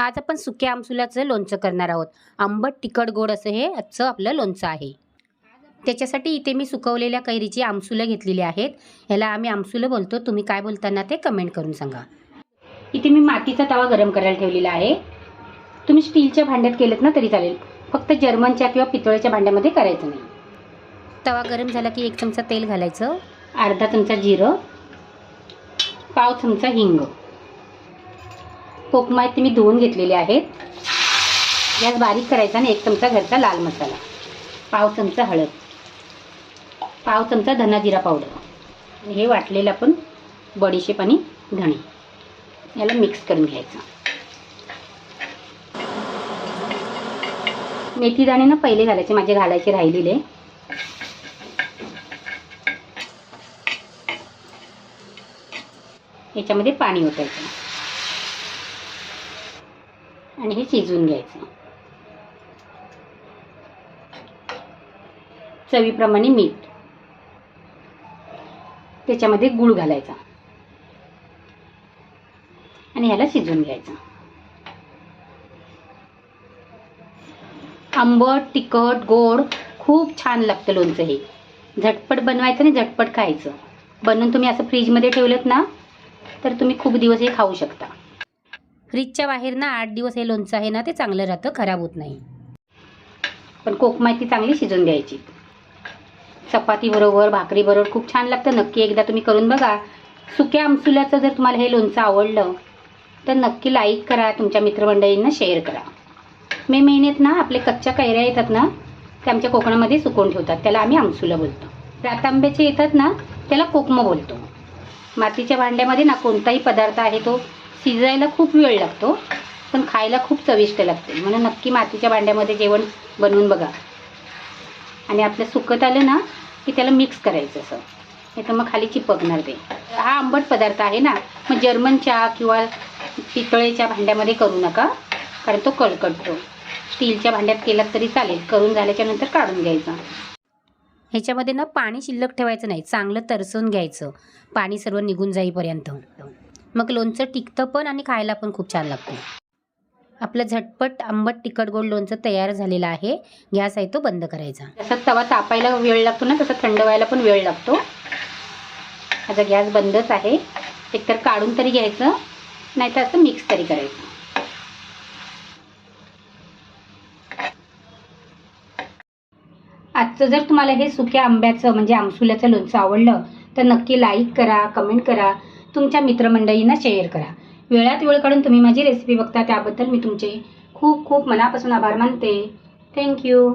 आज आपण सुक्या आमसुलाचं लोणचं करणार आहोत. आंबट तिखट गोड असं हे आजचं आपलं लोणचं आहे. त्याच्यासाठी इथे मी सुकवलेल्या कैरीची आमसुलं घेतलेली आहेत. ह्याला आम्ही आमसुलं बोलतो. तुम्ही काय बोलताना ते कमेंट करून सांगा. इथे मी मातीचा तवा गरम करायला ठेवलेला आहे. तुम्ही स्टीलच्या भांड्यात केलं ना तरी चालेल. फक्त जर्मनच्या किंवा पितळेच्या भांड्यामध्ये करायचं नाही. तवा गरम झाला की एक चमचा तेल घालायचं. अर्धा चमचा जिरं. पाव चमचा हिंग. कोकमा ते मी धुवून घेतलेले आहेत. गॅस बारीक करायचा आणि एक चमचा घरचा लाल मसाला पाव चमचा हळद पाव चमचा धना जिरा पावडर आणि हे वाटलेलं आपण बडीशेप आणि धणे याला मिक्स करून घ्यायचं. मेथी दाणे ना पहिले घालायचे माझे घालायचे राहिलेले. याच्यामध्ये पाणी ओतायचं. आणि हे शिजवून घ्यायचं. चवीप्रमाणे मीठ. त्याच्यामध्ये गूळ घालायचा. आणि ह्याला शिजवून घ्यायचं. आंबट तिखट गोड खूप छान लागतं लोणचं हे. झटपट बनवायचं आणि झटपट खायचं. बनवून तुम्ही असं फ्रीजमध्ये ठेवलं ना तर तुम्ही खूप दिवस हे खाऊ शकता. फ्रीजच्या बाहेर ना आठ दिवस हे लोणचं आहे ना ते चांगलं राहतं खराब होत नाही. पण कोकमा ती चांगली शिजून घ्यायची. चपाती बरोबर भाकरी बरोबर खूप छान लागतं. नक्की एकदा तुम्ही करून बघा. सुक्या आमसुल्याचं जर तुम्हाला हे लोणचं आवडलं तर नक्की लाईक करा. तुमच्या मित्रमंडळींना शेअर करा. मे महिन्यात ना आपले कच्च्या कैऱ्या येतात ना ते आमच्या कोकणामध्ये सुकवून ठेवतात. त्याला आम्ही आमसुलं बोलतो. रातांब्याचे येतात ना त्याला कोकमं बोलतो. मातीच्या भांड्यामध्ये ना कोणताही पदार्थ आहे तो शिजायला खूप वेळ लागतो पण खायला खूप चविष्ट लागते. म्हणून नक्की मातीच्या भांड्यामध्ये जेवण बनवून बघा. आणि आपलं सुकत आलं ना की त्याला मिक्स करायचं असं. नाही तर मग खाली चिपकणार ते. हा आंबट पदार्थ आहे ना मग जर्मन चहा किंवा पितळेच्या भांड्यामध्ये करू नका कारण तो कळकटतो स्टीलच्या भांड्यात केलात तरी चालेल करून झाल्याच्यानंतर काढून घ्यायचा. ह्याच्यामध्ये ना पाणी शिल्लक ठेवायचं नाही चांगलं तरसून घ्यायचं. पाणी सर्व निघून जाईपर्यंत. मग लोणचं टिकतं पण आणि खायला पण खूप छान लागतं. आपलं झटपट आंबट तिखट गोड लोणचं तयार झालेलं आहे. गॅस आहे तो बंद करायचा. जसं तवा तापायला वेळ लागतो ना तसं थंड व्हायला पण वेळ लागतो. माझा गॅस बंदच आहे. एकतर काढून तरी घ्यायचं नाहीतर असं मिक्स तरी करायचं. आजचं जर तुम्हाला हे सुक्या आंब्याचं म्हणजे आमसुल्याचं लोणचं आवडलं तर नक्की लाईक करा कमेंट करा. तुमच्या मित्रमंडळींना शेअर करा. वेळात वेळ काढून तुम्ही माझी रेसिपी बघता त्याबद्दल मी तुमचे खूप खूप मनापासून आभार मानते. थँक्यू